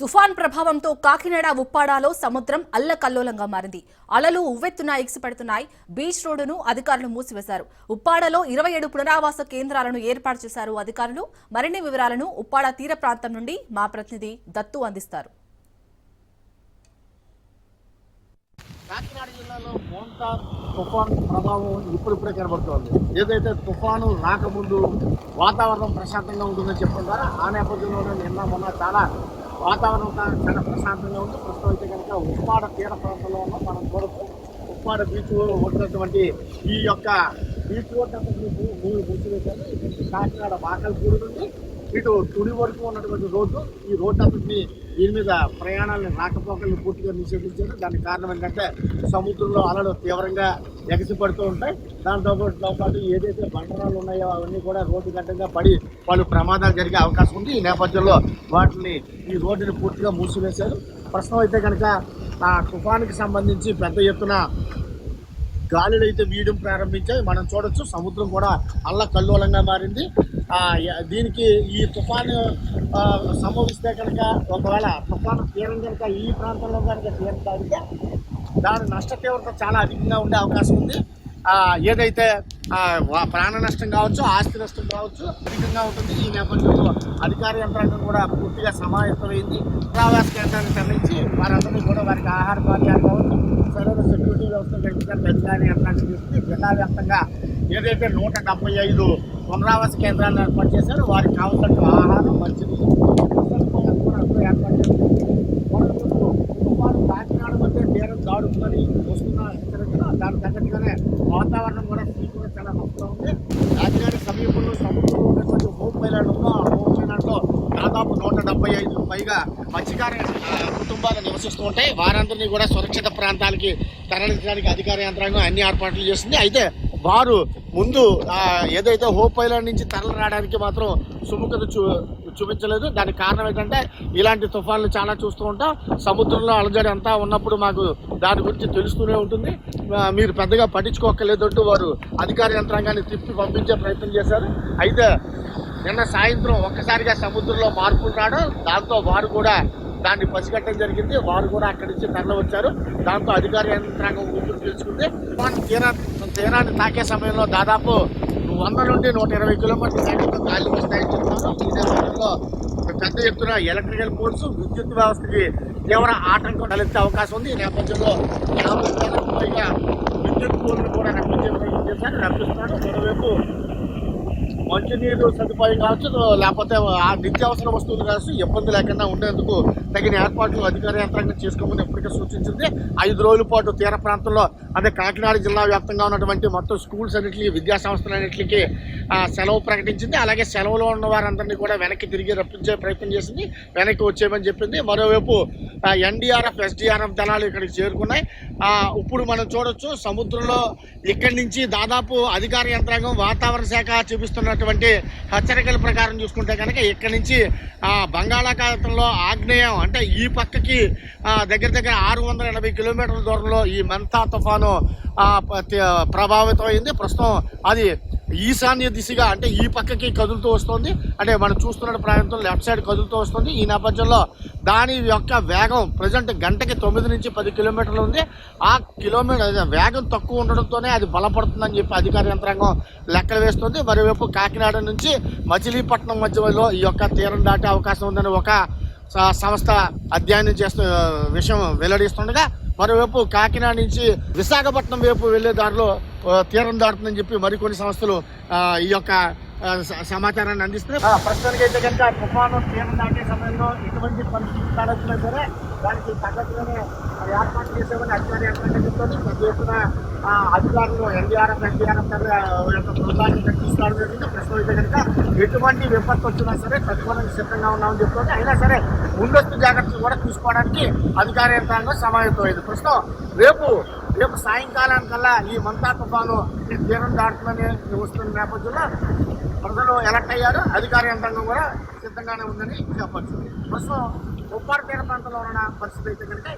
తుఫాన్ ప్రభావంతో కాకినాడ ఉప్పాడాలో సముద్రం అల్లకల్లోలంగా మారింది. అలలు ఉవ్వెత్తున ఎగిసిపడుతున్నాయి. బీచ్ రోడ్డును అధికారులు మూసివేశారు. ఉప్పాడలో ఇరవై ఏడు పునరావాస కేంద్రాలను ఏర్పాటు చేశారు అధికారులు. మరిన్ని వివరాలను ఉప్పాడ తీర ప్రాంతం నుండి మా ప్రతినిధి దత్తు అందిస్తారు. కాకినాడ జిల్లాలో మోంటార్ తుఫాన్ ప్రభావం ఇప్పుడిప్పుడే కనబడుతోంది. ఏదైతే తుఫాను రాకముందు వాతావరణం ప్రశాంతంగా ఉంటుందని చెప్తున్నారు ఆ నేపథ్యంలోనే నిన్న మొన్న చాలా వాతావరణం చాలా ప్రశాంతంగా ఉంది. ప్రస్తుతం అయితే కనుక ఉప్పాడ తీర ప్రాంతంలో ఉన్న. మనం చూడవచ్చు ఉప్పాడ బీచ్ ఉన్నటువంటి ఈ యొక్క బీచ్ రోడ్ మూసివేశారు ఇటు కాకినాడ బాకల్పూడి నుండి ఇటు తుడి వరకు ఉన్నటువంటి రోడ్డు ఈ రోడ్డు అంతటిని దీని మీద ప్రయాణాలను రాకపోకలను పూర్తిగా నిషేధించారు. దానికి కారణం ఏంటంటే సముద్రంలో అలలు తీవ్రంగా ఎగసిపడుతూ ఉంటాయి. దాంతో పాటు ఏదైతే బండరాలు ఉన్నాయో అవన్నీ కూడా రోడ్డు గడ్డంగా పడి వాళ్ళు ప్రమాదాలు జరిగే అవకాశం ఉంది. ఈ నేపథ్యంలో వాటిని ఈ రోడ్డుని పూర్తిగా మూసివేశారు. ప్రస్తుతం అయితే కనుక ఆ తుఫానికి సంబంధించి పెద్ద ఎత్తున గాలులు అయితే వీయడం ప్రారంభించాయి. మనం చూడొచ్చు సముద్రం కూడా అల్ల కల్లోలంగా మారింది. దీనికి ఈ తుఫాను సంభవిస్తే కనుక ఒకవేళ తుఫాను తీరం కనుక ఈ ప్రాంతంలో కనుక తీరం తాగితే దాని నష్ట తీవ్రత చాలా అధికంగా ఉండే అవకాశం ఉంది. ఏదైతే ప్రాణ నష్టం కావచ్చు ఆస్తి నష్టం కావచ్చు అధికంగా ఉంటుంది. ఈ నేపథ్యంలో అధికార యంత్రాంగం కూడా పూర్తిగా సమాయత్తమైంది. పునరావాస కేంద్రాన్ని తరలించి వారందరినీ కూడా వారికి ఆహార పానీయాలు కావచ్చు సరైన సెక్యూరిటీ వ్యవస్థలు కల్పించాలని అధికార యంత్రాంగం చేస్తుంది జిల్లా వ్యాప్తంగా ఏదైతే నూట డెబ్బై ఐదు పునరావాస కేంద్రాలను ఏర్పాటు చేశారో వారికి కావాల్సిన ఆహారం మంచిది. ఏర్పాటు చేస్తారు కాకినాడ మధ్య తీరం దాడుతుందని వస్తున్న హెచ్చరికలు దాని తగ్గట్టుగానే వాతావరణం కూడా సీ కూడా చాలా మస్తుగా ఉంది కాకినాడ సమీపంలో సముద్రంలో ఉన్నటువంటి హోమ్ ఐలాండ్ ఉందో ఆ హోమ్ ఐలాండ్లో దాదాపు నూట డెబ్బై ఐదు పైగా మత్స్యకార కుటుంబాలు నివసిస్తూ ఉంటాయి వారందరినీ కూడా సురక్షిత ప్రాంతాలకి తరలించడానికి అధికార యంత్రాంగం అన్ని ఏర్పాట్లు చేస్తుంది. అయితే వారు ముందు ఏదైతే హోప్ ఐలాండ్ నుంచి తరలి రావడానికి మాత్రం సుముఖత చూ చూపించలేదు. దానికి కారణం ఏంటంటే ఇలాంటి తుఫాన్లు చాలా చూస్తూ ఉంటాం. సముద్రంలో అలజడి అంతా ఉన్నప్పుడు మాకు దాని గురించి తెలుస్తూనే ఉంటుంది. మీరు పెద్దగా పట్టించుకోకలేదంటూ వారు అధికార యంత్రాంగాన్ని తిప్పి పంపించే ప్రయత్నం చేశారు. అయితే నిన్న సాయంత్రం ఒక్కసారిగా సముద్రంలో మార్పులు రావడం దాంతో వారు కూడా దాన్ని పసిగట్టడం జరిగింది. వారు కూడా అక్కడి నుంచి తరలి వచ్చారు. దాంతో అధికార యంత్రాంగం గుర్తులు తెలుసుకుంది తీరా తీరాన్ని తాకే సమయంలో దాదాపు వంద నుండి నూట ఇరవై కిలోమీటర్ల వేగంతో గాలి వస్తాయని చెప్తున్నారు. ఈ నేపథ్యంలో పెద్ద ఎత్తున ఎలక్ట్రికల్ పోల్స్ విద్యుత్ వ్యవస్థకి తీవ్ర ఆటంకం తలెత్తే అవకాశం ఉంది. ఈ నేపథ్యంలో యాభై పైగా విద్యుత్ పోల్ను కూడా రప్పించే ప్రయత్నం చేశారు రప్పిస్తున్నారు మరోవైపు మంచినీరు సదుపాయం కావచ్చు లేకపోతే ఆ నిత్యావసర వస్తువులు కావచ్చు ఇబ్బంది లేకుండా ఉండేందుకు తగిన ఏర్పాట్లు అధికార యంత్రాంగం చేసుకోమని ఇప్పటికే సూచించింది. ఐదు రోజుల పాటు తీర ప్రాంతంలో అదే కాకినాడ జిల్లా వ్యాప్తంగా ఉన్నటువంటి మొత్తం స్కూల్స్ అన్నింటికి విద్యా సంస్థలన్నింటికి సెలవు ప్రకటించింది. అలాగే సెలవులో ఉన్న వారందరినీ కూడా వెనక్కి తిరిగి రప్పించే ప్రయత్నం చేసింది. వెనక్కి వచ్చేయమని చెప్పింది. మరోవైపు ఎన్డీఆర్ఎఫ్ ఎస్డీఆర్ఎఫ్ దళాలు ఇక్కడికి చేరుకున్నాయి. ఇప్పుడు మనం చూడొచ్చు సముద్రంలో ఇక్కడి నుంచి దాదాపు అధికార యంత్రాంగం వాతావరణ శాఖ చూపిస్తున్నటువంటి హెచ్చరికల ప్రకారం చూసుకుంటే కనుక ఇక్కడి నుంచి బంగాళాఖాతంలో ఆగ్నేయం అంటే ఈ పక్కకి దగ్గర దగ్గర ఆరు వందల ఎనభై కిలోమీటర్ల దూరంలో ఈ మెంతా తుఫాను ప్రభావితం అయింది ప్రస్తుతం అది ఈశాన్య దిశగా అంటే ఈ పక్కకి కదులుతూ వస్తుంది. అంటే మనం చూస్తున్న ప్రాంతం లెఫ్ట్ సైడ్ కదులుతూ వస్తుంది. ఈ నేపథ్యంలో దాని యొక్క వేగం ప్రజెంట్ గంటకి తొమ్మిది నుంచి పది కిలోమీటర్లు ఉంది. ఆ కిలోమీటర్ వేగం తక్కువ ఉండడంతోనే అది బలపడుతుందని చెప్పి అధికార యంత్రాంగం లెక్కలు వేస్తుంది. మరోవైపు కాకినాడ నుంచి మచిలీపట్నం మధ్యలో ఈ యొక్క తీరం దాటే అవకాశం ఉందని ఒక సంస్థ అధ్యయనం చేస్తూ విషయం వెల్లడిస్తుండగా మరోవైపు కాకినాడ నుంచి విశాఖపట్నం వైపు వెళ్ళే దారిలో తీరం దాటుతుందని చెప్పి మరికొన్ని సంస్థలు ఈ యొక్క సమాచారాన్ని అందిస్తే ప్రస్తుతానికి అయితే కనుక తుఫాను తీరం దాటే సమయంలో ఎటువంటి పరిస్థితి తలెత్తినా సరే దానికి తగ్గట్టుగానే ఏర్పాటు చేసేవని అధికారి యంత్రాంగం చెప్తారు పెద్ద ఎత్తున అధికారులు ఎన్డీఆర్ఎఫ్ ఎన్డీఆర్ఎఫ్ యొక్క బృందాన్ని ప్రకటిస్తారు జరిగింది ప్రస్తుతం అయితే కనుక ఎటువంటి విపత్తు వచ్చినా సరే తట్టుకోవడానికి సిద్ధంగా ఉన్నామని చెప్తుంది. అయినా సరే ముందస్తు జాగ్రత్తలు కూడా తీసుకోవడానికి అధికార యంత్రాంగం సమాయత్తమైంది ప్రస్తుతం రేపు రేపు సాయంకాలానికల్లా ఈ మంతా తుఫాను తీరం దాటుతుందని వస్తున్న నేపథ్యంలో ప్రజలు ఎలక్ట్ అయ్యారు. అధికార యంత్రాంగం కూడా సిద్ధంగానే ఉందని చెప్పచ్చు. ప్రస్తుతం ఉప్పారు తీర ప్రాంతంలో ఉన్న పరిస్థితి అయితే కనుక